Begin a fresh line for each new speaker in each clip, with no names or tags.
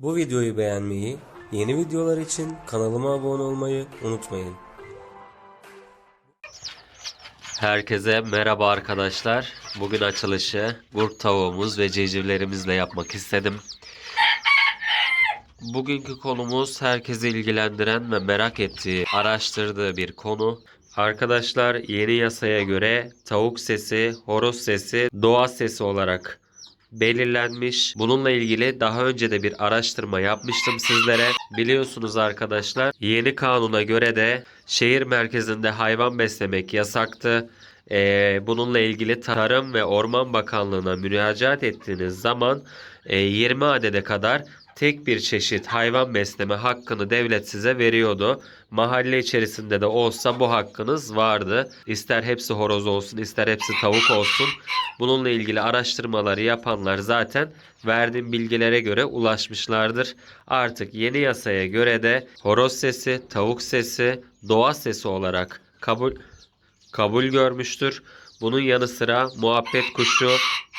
Bu videoyu beğenmeyi, yeni videolar için kanalıma abone olmayı unutmayın.
Herkese merhaba arkadaşlar. Bugün açılışı gurk tavuğumuz ve civcivlerimizle yapmak istedim. Bugünkü konumuz herkesi ilgilendiren ve merak ettiği, araştırdığı bir konu. Arkadaşlar yeni yasaya göre tavuk sesi, horoz sesi, doğa sesi olarak belirlenmiş. Bununla ilgili daha önce de bir araştırma yapmıştım sizlere. Biliyorsunuz arkadaşlar yeni kanuna göre de şehir merkezinde hayvan beslemek yasaktı. Ee, bununla ilgili Tarım ve Orman Bakanlığı'na müracaat ettiğiniz zaman e, 20 adede kadar tek bir çeşit hayvan besleme hakkını devlet size veriyordu. Mahalle içerisinde de olsa bu hakkınız vardı. İster hepsi horoz olsun, ister hepsi tavuk olsun. Bununla ilgili araştırmaları yapanlar zaten verdiğim bilgilere göre ulaşmışlardır. Artık yeni yasaya göre de horoz sesi, tavuk sesi, doğa sesi olarak kabul kabul görmüştür. Bunun yanı sıra muhabbet kuşu,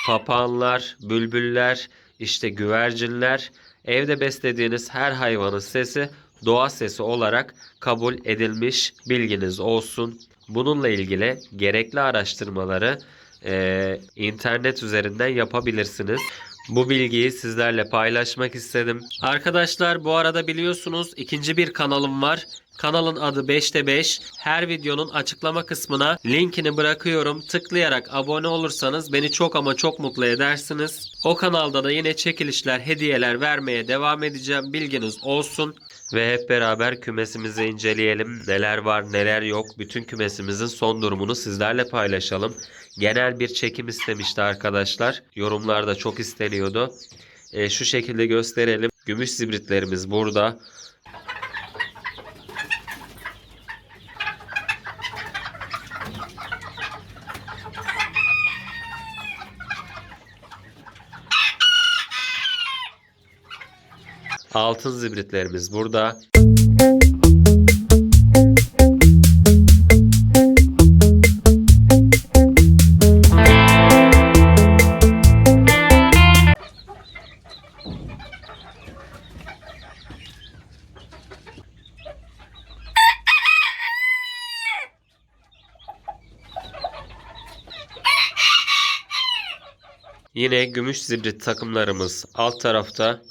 papağanlar, bülbüller, işte güvercinler, evde beslediğiniz her hayvanın sesi doğa sesi olarak kabul edilmiş bilginiz olsun. Bununla ilgili gerekli araştırmaları eee, internet üzerinden yapabilirsiniz. Bu bilgiyi sizlerle paylaşmak istedim. Arkadaşlar bu arada biliyorsunuz ikinci bir kanalım var. Kanalın adı 5'te 5. Her videonun açıklama kısmına linkini bırakıyorum. Tıklayarak abone olursanız beni çok ama çok mutlu edersiniz. O kanalda da yine çekilişler, hediyeler vermeye devam edeceğim. Bilginiz olsun. Ve hep beraber kümesimizi inceleyelim. Neler var neler yok. Bütün kümesimizin son durumunu sizlerle paylaşalım. Genel bir çekim istemişti arkadaşlar. Yorumlarda çok isteniyordu. E, şu şekilde gösterelim. Gümüş zibritlerimiz burada. Altın zibritlerimiz burada. Yine gümüş zibrit takımlarımız alt tarafta.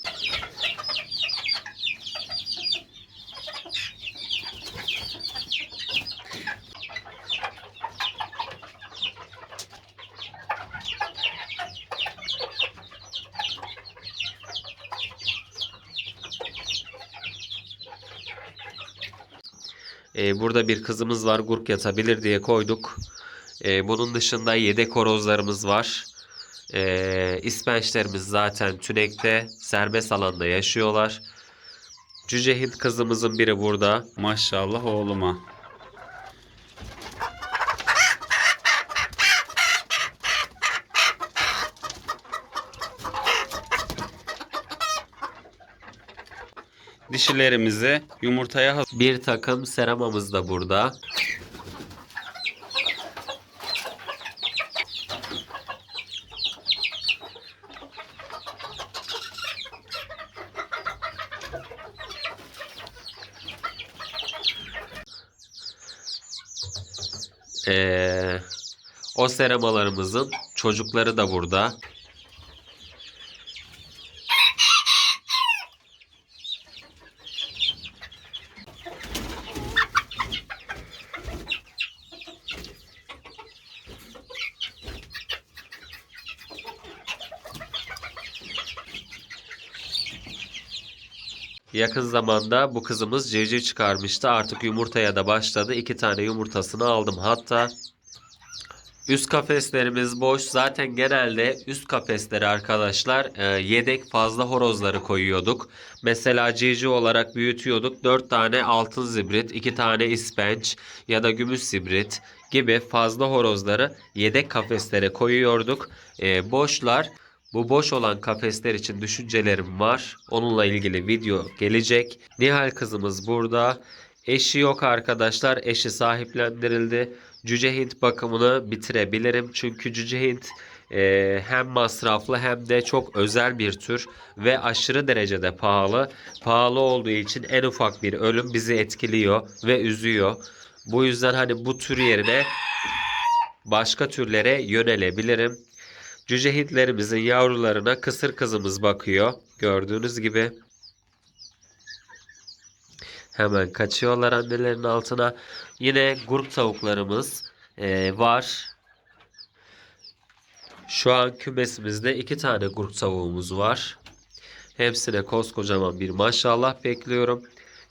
Ee, burada bir kızımız var. Gurk yatabilir diye koyduk. Ee, bunun dışında yedek horozlarımız var. Ee, ispençlerimiz zaten tünekte serbest alanda yaşıyorlar. Cüce Hint kızımızın biri burada.
Maşallah oğluma. Dişilerimizi yumurtaya hazır.
Bir takım seramamız da burada. Ee, o seramalarımızın çocukları da burada. Yakın zamanda bu kızımız civciv çıkarmıştı. Artık yumurtaya da başladı. İki tane yumurtasını aldım. Hatta üst kafeslerimiz boş. Zaten genelde üst kafesleri arkadaşlar e, yedek fazla horozları koyuyorduk. Mesela civciv olarak büyütüyorduk. 4 tane altın zibrit, 2 tane ispenç ya da gümüş zibrit gibi fazla horozları yedek kafeslere koyuyorduk. E, boşlar bu boş olan kafesler için düşüncelerim var. Onunla ilgili video gelecek. Nihal kızımız burada. Eşi yok arkadaşlar. Eşi sahiplendirildi. Cüce Hint bakımını bitirebilirim. Çünkü Cüce Hint Ee, hem masraflı hem de çok özel bir tür ve aşırı derecede pahalı. Pahalı olduğu için en ufak bir ölüm bizi etkiliyor ve üzüyor. Bu yüzden hani bu tür yerine başka türlere yönelebilirim. Cüce Hintlerimizin yavrularına kısır kızımız bakıyor. Gördüğünüz gibi. Hemen kaçıyorlar annelerin altına. Yine grup tavuklarımız eee, var. Şu an kümesimizde iki tane grup tavuğumuz var. Hepsine koskocaman bir maşallah bekliyorum.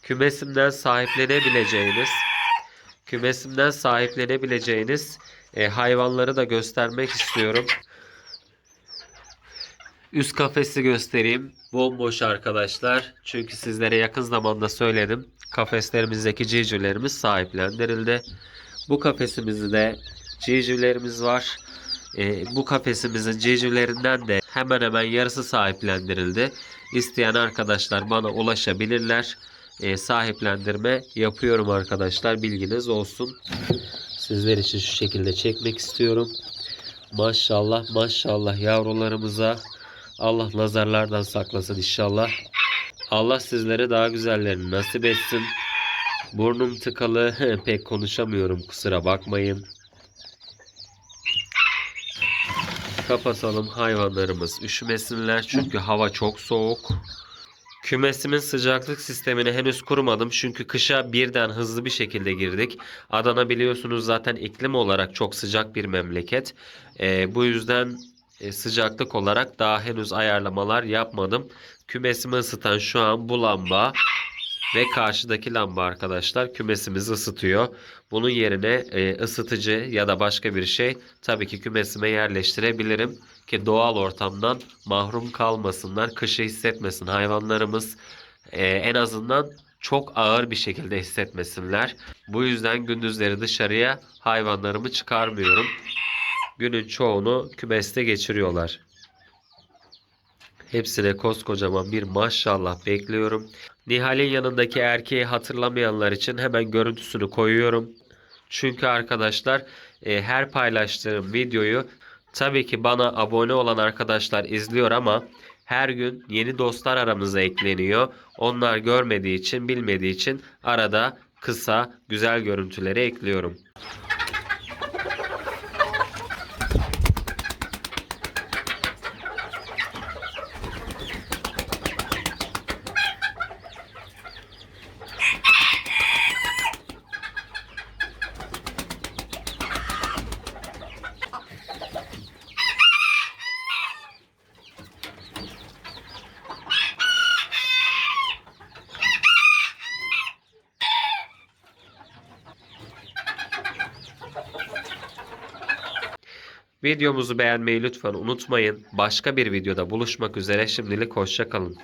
Kümesimden sahiplenebileceğiniz kümesimden sahiplenebileceğiniz e, hayvanları da göstermek istiyorum. Üst kafesi göstereyim. Bomboş arkadaşlar. Çünkü sizlere yakın zamanda söyledim. Kafeslerimizdeki civcivlerimiz sahiplendirildi. Bu kafesimizde civcivlerimiz var. Ee, bu kafesimizin civcivlerinden de hemen hemen yarısı sahiplendirildi. İsteyen arkadaşlar bana ulaşabilirler. Ee, sahiplendirme yapıyorum arkadaşlar. Bilginiz olsun. Sizler için şu şekilde çekmek istiyorum. Maşallah maşallah yavrularımıza Allah nazarlardan saklasın inşallah. Allah sizlere daha güzellerini nasip etsin. Burnum tıkalı pek konuşamıyorum kusura bakmayın. Kapatalım hayvanlarımız üşümesinler çünkü hava çok soğuk. Kümesimin sıcaklık sistemini henüz kurmadım çünkü kışa birden hızlı bir şekilde girdik. Adana biliyorsunuz zaten iklim olarak çok sıcak bir memleket. Ee, bu yüzden e, sıcaklık olarak daha henüz ayarlamalar yapmadım. Kümesimi ısıtan şu an bu lamba ve karşıdaki lamba arkadaşlar kümesimizi ısıtıyor. Bunun yerine e, ısıtıcı ya da başka bir şey tabii ki kümesime yerleştirebilirim ki doğal ortamdan mahrum kalmasınlar, kışı hissetmesin hayvanlarımız. E, en azından çok ağır bir şekilde hissetmesinler. Bu yüzden gündüzleri dışarıya hayvanlarımı çıkarmıyorum. Günün çoğunu kümeste geçiriyorlar. Hepsine koskocaman bir maşallah bekliyorum. Nihal'in yanındaki erkeği hatırlamayanlar için hemen görüntüsünü koyuyorum. Çünkü arkadaşlar e, her paylaştığım videoyu tabii ki bana abone olan arkadaşlar izliyor ama her gün yeni dostlar aramıza ekleniyor. Onlar görmediği için, bilmediği için arada kısa, güzel görüntüleri ekliyorum. Videomuzu beğenmeyi lütfen unutmayın. Başka bir videoda buluşmak üzere. Şimdilik hoşça kalın.